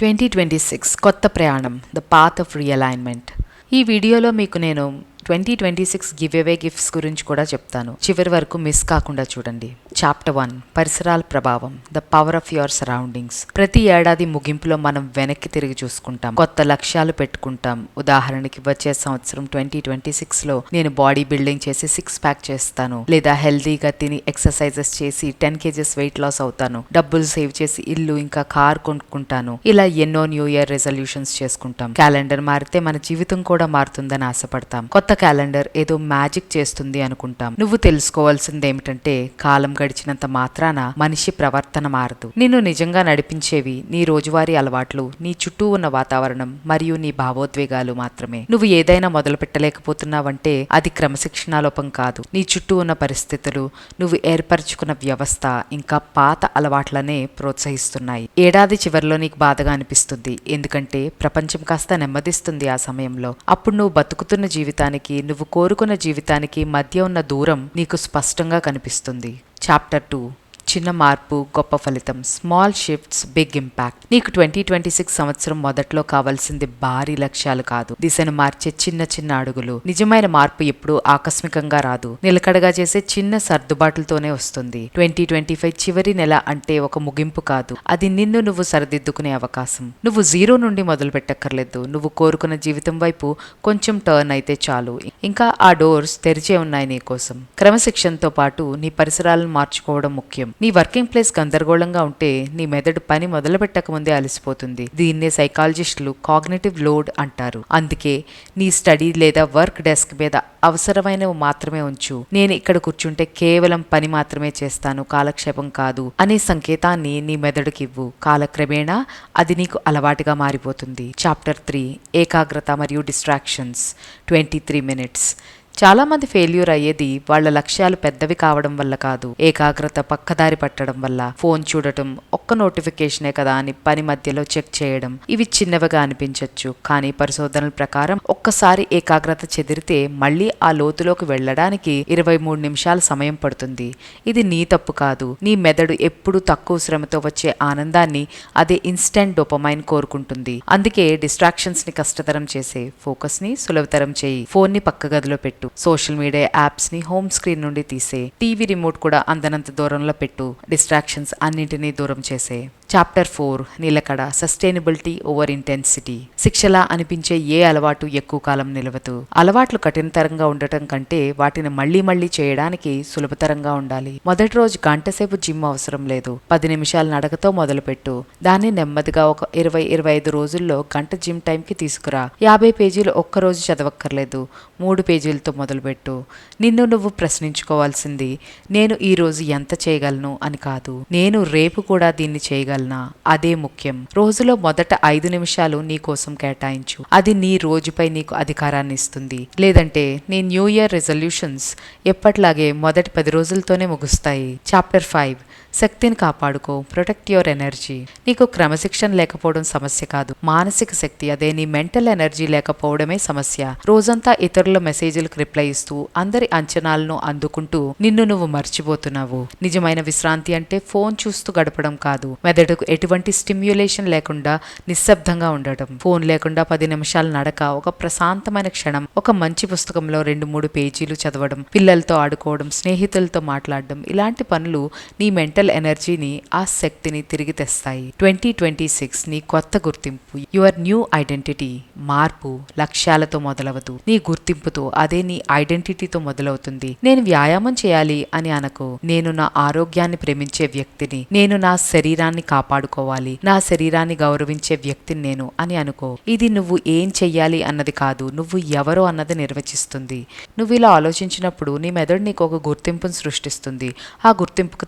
Twenty twenty six కొత్త ప్రయాణం the path of రియలైన్మెంట్ ఈ వీడియోలో మీకు నేను twenty twenty six giveaway gifts గురించి కూడా చెప్తాను. చివరి వరకు మిస్ కాకుండా చూడండి. చాప్టర్ వన్ పరిసరాల ప్రభావం the power of your surroundings ప్రతి ఏడాది ముగింపులో మనం వెనక్కి తిరిగి చూసుకుంటాం. కొత్త లక్ష్యాలు పెట్టుకుంటాం. ఉదాహరణకి వచ్చే సంవత్సరం ట్వంటీ ట్వంటీ సిక్స్లో నేను బాడీ బిల్డింగ్ చేసి సిక్స్ ప్యాక్ చేస్తాను. లేదా హెల్దీగా తిని ఎక్సర్సైజెస్ చేసి టెన్ కేజెస్ వెయిట్ లాస్ అవుతాను. డబ్బులు సేవ్ చేసి ఇల్లు ఇంకా కార్ కొనుక్కుంటాను. ఇలా ఎన్నో న్యూ ఇయర్ రెజల్యూషన్స్ చేసుకుంటాం. క్యాలెండర్ మారితే మన జీవితం కూడా మారుతుందని ఆశపడతాం. కొత్త కొత్త క్యాలెండర్ ఏదో మ్యాజిక్ చేస్తుంది అనుకుంటాం. నువ్వు తెలుసుకోవాల్సింది ఏమిటంటే కాలం గడిచినంత మాత్రాన మనిషి ప్రవర్తన మారదు. నిన్ను నిజంగా నడిపించేవి నీ రోజువారీ అలవాట్లు నీ చుట్టూ ఉన్న వాతావరణం మరియు నీ భావోద్వేగాలు మాత్రమే. నువ్వు ఏదైనా మొదలు పెట్టలేకపోతున్నావంటే అది క్రమశిక్షణాలోపం కాదు. నీ చుట్టూ ఉన్న పరిస్థితులు నువ్వు ఏర్పరచుకున్న వ్యవస్థ ఇంకా పాత అలవాట్లనే ప్రోత్సహిస్తున్నాయి. ఏడాది చివరిలో నీకు బాధగా అనిపిస్తుంది. ఎందుకంటే ప్రపంచం కాస్త నెమ్మదిస్తుంది ఆ సమయంలో. అప్పుడు నువ్వు బతుకుతున్న జీవితానికి నువ్వు కోరుకున్న జీవితానికి మధ్య ఉన్న దూరం నీకు స్పష్టంగా కనిపిస్తుంది. చాప్టర్ టూ చిన్న మార్పు గొప్ప ఫలితం స్మాల్ షిఫ్ట్స్ బిగ్ ఇంపాక్ట్ నీకు ట్వంటీ ట్వంటీ సిక్స్ సంవత్సరం మొదట్లో కావాల్సింది భారీ లక్ష్యాలు కాదు. దిశను మార్చే చిన్న చిన్న అడుగులు. నిజమైన మార్పు ఎప్పుడూ ఆకస్మికంగా రాదు. నిలకడగా చేసే చిన్న సర్దుబాట్లతోనే వస్తుంది. ట్వంటీ ట్వంటీ ఫైవ్ చివరి నెల అంటే ఒక ముగింపు కాదు. అది నిన్ను నువ్వు సరిదిద్దుకునే అవకాశం. నువ్వు జీరో నుండి మొదలు పెట్టక్కర్లేదు నువ్వు కోరుకున్న జీవితం వైపు కొంచెం టర్న్ అయితే చాలు. ఇంకా ఆ డోర్స్ తెరిచే ఉన్నాయి నీకోసం క్రమశిక్షణతో పాటు నీ పరిసరాలను మార్చుకోవడం ముఖ్యం. నీ వర్కింగ్ ప్లేస్ గందరగోళంగా ఉంటే నీ మెదడు పని మొదలుపెట్టకముందే అలసిపోతుంది. దీన్నే సైకాలజిస్టులు కాగ్నేటివ్ లోడ్ అంటారు. అందుకే నీ స్టడీ లేదా వర్క్ డెస్క్ మీద అవసరమైనవి మాత్రమే ఉంచు. నేను ఇక్కడ కూర్చుంటే కేవలం పని మాత్రమే చేస్తాను కాలక్షేపం కాదు అనే సంకేతాన్ని నీ మెదడుకి ఇవ్వు. కాలక్రమేణా అది నీకు అలవాటుగా మారిపోతుంది. చాప్టర్ త్రీ ఏకాగ్రత మరియు డిస్ట్రాక్షన్స్ ట్వంటీ త్రీ మినిట్స్ చాలా మంది ఫెయిల్యూర్ అయ్యేది వాళ్ళ లక్ష్యాలు పెద్దవి కావడం వల్ల కాదు. ఏకాగ్రత పక్కదారి పట్టడం వల్ల. ఫోన్ చూడటం ఒక్క నోటిఫికేషనే కదా అని పని మధ్యలో చెక్ చేయడం. ఇవి చిన్నవిగా అనిపించవచ్చు కానీ పరిశోధనల ప్రకారం ఒక్కసారి ఏకాగ్రత చెదిరితే మళ్ళీ ఆ లోతులోకి వెళ్ళడానికి ఇరవై మూడు నిమిషాల సమయం పడుతుంది. ఇది నీ తప్పు కాదు. నీ మెదడు ఎప్పుడు తక్కువ శ్రమతో వచ్చే ఆనందాన్ని అదే ఇన్స్టెంట్ డోపమైన్ కోరుకుంటుంది. అందుకే డిస్ట్రాక్షన్స్ని కష్టతరం చేసే ఫోకస్ని సులభతరం చేయి. ఫోన్ని పక్క గదిలో పెట్టు. సోషల్ మీడియా యాప్స్ని హోమ్ స్క్రీన్ నుండి తీసే టీవీ రిమోట్ కూడా అందనంత దూరంలో పెట్టు డిస్ట్రాక్షన్స్ అన్నింటినీ దూరం చేసే. చాప్టర్ ఫోర్ నిలకడ సస్టైనబిలిటీ ఓవర్ ఇంటెన్సిటీ. శిక్షలా అనిపించే ఏ అలవాటు ఎక్కువ కాలం నిలవదు. అలవాట్లు కఠినతరంగా ఉండటం కంటే వాటిని మళ్ళీ మళ్ళీ చేయడానికి సులభతరంగా ఉండాలి. మొదటి రోజు గంటసేపు జిమ్ అవసరం లేదు. పది నిమిషాల నడకతో మొదలుపెట్టు. దాన్ని నెమ్మదిగా ఒక ఇరవై ఇరవై ఐదు రోజుల్లో గంట జిమ్ టైంకి తీసుకురా. యాభై పేజీలు ఒక్కరోజు చదవక్కర్లేదు. మూడు పేజీలతో మొదలుపెట్టు. నిన్ను నువ్వు ప్రశ్నించుకోవాల్సింది నేను ఈ రోజు ఎంత చేయగలను అని కాదు. నేను రేపు కూడా దీన్ని చేయగలనా? అదే ముఖ్యం. రోజులో మొదట ఐదు నిమిషాలు నీ కోసం కేటాయించు. అది నీ రోజుపై నీకు అధికారాన్ని ఇస్తుంది. లేదంటే నీ న్యూ ఇయర్ రెజల్యూషన్స్ ఎప్పట్లాగే మొదటి పది రోజులతోనే ముగుస్తాయి. Chapter five. శక్తిని కాపాడుకో. ప్రొటెక్ట్ యువర్ ఎనర్జీ నీకు క్రమశిక్షణ లేకపోవడం సమస్య కాదు. మానసిక శక్తి అదే. నీ మెంటల్ ఎనర్జీ లేకపోవడమే సమస్య. రోజంతా ఇతరుల మెసేజ్లకు రిప్లై ఇస్తూ అందరి అంచనాలను అందుకుంటూ నిన్ను నువ్వు మర్చిపోతున్నావు. నిజమైన విశ్రాంతి అంటే ఫోన్ చూస్తూ గడపడం కాదు. మెదడుకు ఎటువంటి స్టిమ్యులేషన్ లేకుండా నిశ్శబ్దంగా ఉండటం. ఫోన్ లేకుండా పది నిమిషాలు నడక ఒక ప్రశాంతమైన క్షణం. ఒక మంచి పుస్తకంలో రెండు మూడు పేజీలు చదవడం. పిల్లలతో ఆడుకోవడం స్నేహితులతో మాట్లాడడం. ఇలాంటి పనులు నీ మెంటల్ ఎనర్జీని ఆ శక్తిని తిరిగి తెస్తాయి. ట్వంటీ ట్వంటీ సిక్స్ నీ కొత్త గుర్తింపు యువర్ న్యూ ఐడెంటిటీ మార్పు లక్ష్యాలతో మొదలవదు. నీ గుర్తింపుతో అదే నీ ఐడెంటిటీతో మొదలవుతుంది. నేను వ్యాయామం చేయాలి అని అనకు. నేను నా ఆరోగ్యాన్ని ప్రేమించే వ్యక్తిని నేను నా శరీరాన్ని కాపాడుకోవాలి. నా శరీరాన్ని గౌరవించే వ్యక్తిని నేను అని అనుకో. ఇది నువ్వు ఏం చెయ్యాలి అన్నది కాదు నువ్వు ఎవరో అన్నది నిర్వచిస్తుంది. నువ్వు ఇలా ఆలోచించినప్పుడు నీ మెదడు నీకు ఒక గుర్తింపును సృష్టిస్తుంది. ఆ గుర్తింపుకు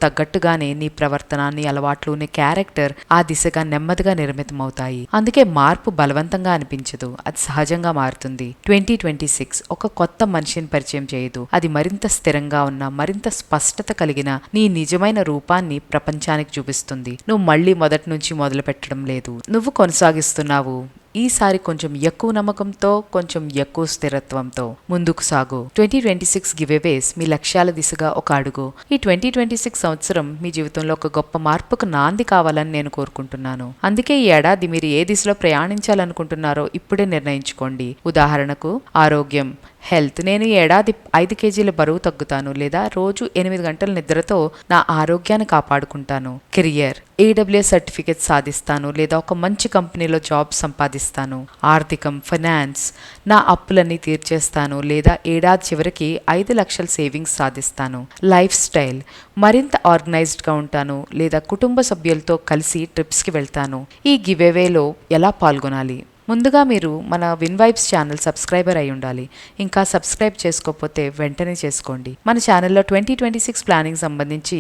తగ్గట్టుగానే నీ ప్రవర్తన నీ అలవాట్లు నీ క్యారెక్టర్ ఆ దిశగా నెమ్మదిగా నిర్మితమవుతాయి. అందుకే మార్పు బలవంతంగా అనిపించదు. అది సహజంగా మారుతుంది. ట్వంటీ ట్వంటీ సిక్స్ ఒక కొత్త మనిషిని పరిచయం చేయదు. అది మరింత స్థిరంగా ఉన్న మరింత స్పష్టత కలిగిన నీ నిజమైన రూపాన్ని ప్రపంచానికి చూపిస్తుంది. నువ్వు మళ్ళీ మొదటి నుంచి మొదలు పెట్టడం లేదు. నువ్వు కొనసాగిస్తున్నావు. ఈసారి కొంచెం ఎక్కువ నమ్మకంతో కొంచెం ఎక్కువ స్థిరత్వంతో ముందుకు సాగు. ట్వంటీ ట్వంటీ సిక్స్ గివేవేస్ మీ లక్ష్యాల దిశగా ఒక అడుగు. ఈ ట్వంటీ ట్వంటీ సిక్స్ సంవత్సరం మీ జీవితంలో ఒక గొప్ప మార్పుకు నాంది కావాలని నేను కోరుకుంటున్నాను. అందుకే ఈ ఏడాది మీరు ఏ దిశలో ప్రయాణించాలనుకుంటున్నారో ఇప్పుడే నిర్ణయించుకోండి. ఉదాహరణకు ఆరోగ్యం. హెల్త్. నేను ఏడాది ఐదు కేజీల బరువు తగ్గుతాను లేదా రోజు ఎనిమిది గంటల నిద్రతో నా ఆరోగ్యాన్ని కాపాడుకుంటాను. కెరియర్. ఏడబ్ల్యూఎస్ సర్టిఫికేట్ సాధిస్తాను లేదా ఒక మంచి కంపెనీలో జాబ్ సంపాదిస్తాను. ఆర్థికం ఫైనాన్స్. నా అప్పులన్నీ తీర్చేస్తాను లేదా ఏడాది చివరికి ఐదు లక్షల సేవింగ్స్ సాధిస్తాను. Lifestyle. మరింత ఆర్గనైజ్డ్గా ఉంటాను లేదా కుటుంబ సభ్యులతో కలిసి ట్రిప్స్కి వెళ్తాను. ఈ గివేవేలో ఎలా పాల్గొనాలి? ముందుగా మీరు మన విన్ వైబ్స్ ఛానల్ సబ్స్క్రైబర్ అయి ఉండాలి. ఇంకా సబ్స్క్రైబ్ చేసుకోకపోతే వెంటనే చేసుకోండి. మన ఛానల్లో ట్వంటీ ట్వంటీ సిక్స్ ప్లానింగ్ సంబంధించి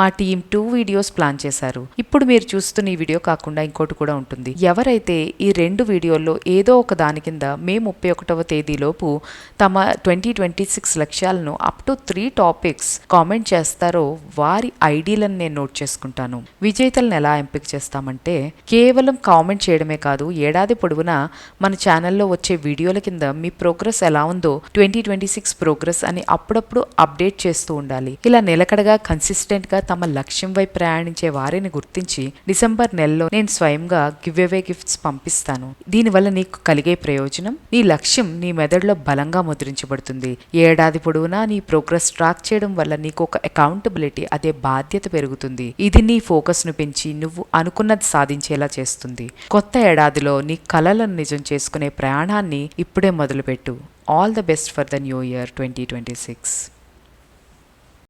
మా టీం టూ వీడియోస్ ప్లాన్ చేశారు. ఇప్పుడు మీరు చూస్తున్న ఈ వీడియో కాకుండా ఇంకోటి కూడా ఉంటుంది. ఎవరైతే ఈ రెండు వీడియోల్లో ఏదో ఒక దాని కింద మే ముప్పై ఒకటవ తేదీలోపు తమ ట్వంటీ ట్వంటీ సిక్స్ లక్ష్యాలను up to three topics comment చేస్తారో వారి ఐడీలను నేను నోట్ చేసుకుంటాను. విజేతలను ఎలా ఎంపిక చేస్తామంటే కేవలం కామెంట్ చేయడమే కాదు ఏడాది పొడవు తెలుగున మన ఛానల్లో వచ్చే వీడియోల కింద మీ ప్రోగ్రెస్ ఎలా ఉందో ట్వంటీ ట్వంటీ సిక్స్ ప్రోగ్రెస్ అని అప్పుడప్పుడు అప్డేట్ చేస్తూ ఉండాలి. ఇలా నిలకడగా కన్సిస్టెంట్గా తమ లక్ష్యం వైపు ప్రయాణించే వారిని గుర్తించి డిసెంబర్ నెలలో నేను స్వయంగా గివ్ అవే గిఫ్ట్స్ పంపిస్తాను. దీనివల్ల నీకు కలిగే ప్రయోజనం నీ లక్ష్యం నీ మెదడులో బలంగా ముద్రించబడుతుంది. ఏడాది పొడవునా నీ ప్రోగ్రెస్ ట్రాక్ చేయడం వల్ల నీకు ఒక అకౌంటబిలిటీ అదే బాధ్యత పెరుగుతుంది. ఇది నీ ఫోకస్ను పెంచి నువ్వు అనుకున్నది సాధించేలా చేస్తుంది. కొత్త ఏడాదిలో నీ కలలను నిజం చేసుకునే ప్రయాణాన్ని ఇప్పుడే మొదలుపెట్టు. All the best for the new year twenty twenty six